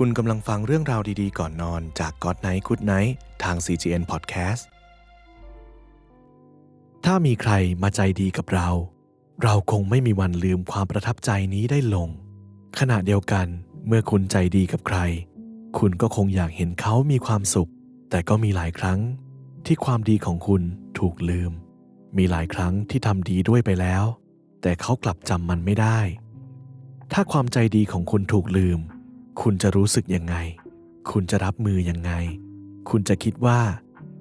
คุณกำลังฟังเรื่องราวดีๆ ก่อนนอนจาก God Night Good Night ทาง CGN Podcast ถ้ามีใครมาใจดีกับเรา เราคงไม่มีวันลืมความประทับใจนี้ได้ลง ขณะเดียวกันเมื่อคุณใจดีกับใคร คุณก็คงอยากเห็นเขามีความสุข แต่ก็มีหลายครั้ง ที่ความดีของคุณถูกลืม มีหลายครั้งที่ทำดีด้วยไปแล้ว แต่เขากลับจำมันไม่ได้ ถ้าความใจดีของคุณถูกลืม คุณจะรู้สึกยังไง คุณจะรับมือยังไง คุณจะคิดว่า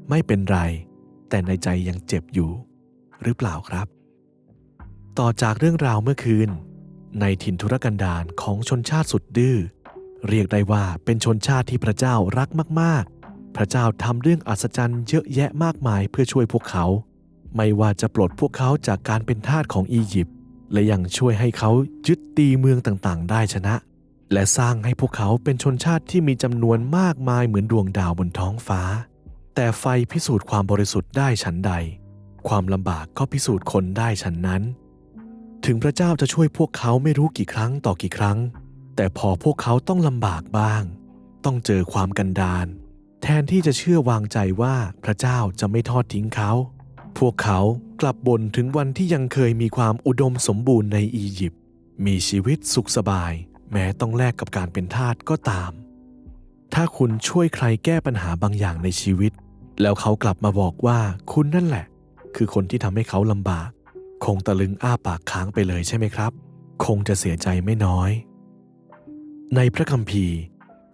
ไม่เป็นไร แต่ในใจยังเจ็บอยู่ หรือเปล่าครับ ต่อจากเรื่องราวเมื่อคืน ในถิ่นทุรกันดารของชนชาติสุดดื้อเรียกได้ว่าเป็นชนชาติที่พระเจ้ารักมาก ๆ พระเจ้าทำเรื่องอัศจรรย์เยอะแยะมากมายเพื่อช่วยพวกเขา ไม่ว่าจะปลดพวกเขาจากการเป็นทาสของอียิปต์และยังช่วยให้เขายึดตีเมืองต่างๆ ได้ชนะ และสร้างให้พวกเขาเป็นชนชาติที่มีจำนวนมากมายเหมือนดวงดาวบนท้องฟ้า แต่ไฟพิสูจน์ความบริสุทธิ์ได้ฉันใด ความลำบากก็พิสูจน์คนได้ฉันนั้น ถึงพระเจ้าจะช่วยพวกเขาไม่รู้กี่ครั้งต่อกี่ครั้ง แต่พอพวกเขาต้องลำบากบ้าง ต้องเจอความกันดารแทนที่จะเชื่อวางใจว่าพระเจ้าจะไม่ทอดทิ้งเขา พวกเขากลับบ่นถึงวันที่ยังเคยมีความอุดมสมบูรณ์ในอียิปต์ มีชีวิตสุขสบาย แม้ต้องแลกกับการเป็นทาสก็ตาม ถ้าคุณช่วยใครแก้ปัญหาบางอย่างในชีวิต แล้วเขากลับมาบอกว่าคุณนั่นแหละ คือคนที่ทำให้เขาลำบาก คงตะลึงอ้าปากค้างไปเลยใช่ไหมครับ คงจะเสียใจไม่น้อย ในพระคัมภีร์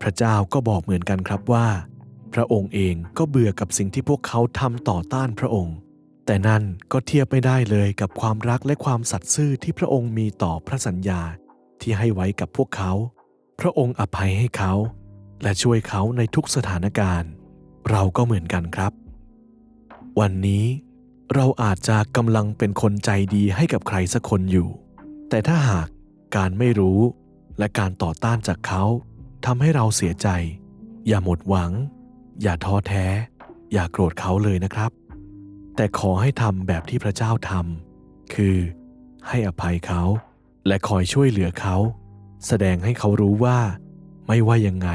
พระเจ้าก็บอกเหมือนกันครับว่า พระองค์เองก็เบื่อกับสิ่งที่พวกเขาทำต่อต้านพระองค์แต่นั่นก็เทียบไม่ได้เลยกับความรักและความสัตย์ซื่อที่พระองค์มีต่อพระสัญญา ที่ให้ไว้กับพวกเขา พระองค์อภัยให้เขา และช่วยเขาในทุกสถานการณ์ เราก็เหมือนกันครับ วันนี้เราอาจจะกำลังเป็นคนใจดีให้กับใครสักคนอยู่ แต่ถ้าหากการไม่รู้และการต่อต้านจากเขาทำให้เราเสียใจ อย่าหมดหวัง อย่าท้อแท้ อย่าโกรธเขาเลยนะครับ แต่ขอให้ทำแบบที่พระเจ้าทำคือให้อภัยเขา และคอยช่วยเหลือเขา แสดงให้เขารู้ว่า ไม่ว่ายังไง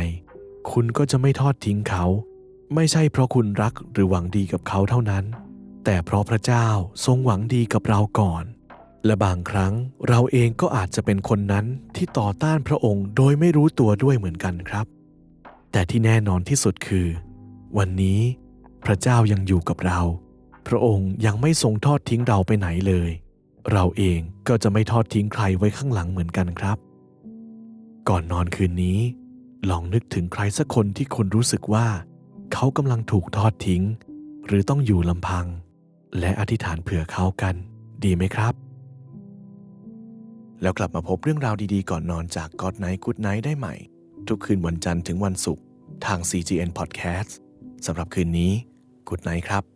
คุณก็จะไม่ทอดทิ้งเขา ไม่ใช่เพราะคุณรักหรือหวังดีกับเขาเท่านั้น แต่เพราะพระเจ้าทรงหวังดีกับเราก่อน และบางครั้งเราเองก็อาจจะเป็นคนนั้นที่ต่อต้านพระองค์โดยไม่รู้ตัวด้วยเหมือนกันครับ แต่ที่แน่นอนที่สุดคือ วันนี้พระเจ้ายังอยู่กับเรา พระองค์ยังไม่ทรงทอดทิ้งเราไปไหนเลย เราเองก็จะไม่ทอดทิ้งใครไว้ข้างหลังเหมือนกันครับ ก่อนนอนคืนนี้ ลองนึกถึงใครสักคนที่คุณรู้สึกว่า เขากำลังถูกทอดทิ้ง หรือต้องอยู่ลำพัง และอธิษฐานเผื่อเขากัน ดีไหมครับ แล้วกลับมาพบเรื่องราวดีๆ ก่อนนอนจาก God Night Good Night ได้ใหม่ ทุกคืนวันจันทร์ถึงวันศุกร์ทาง CGN Podcast สำหรับคืนนี้ Good Night ครับ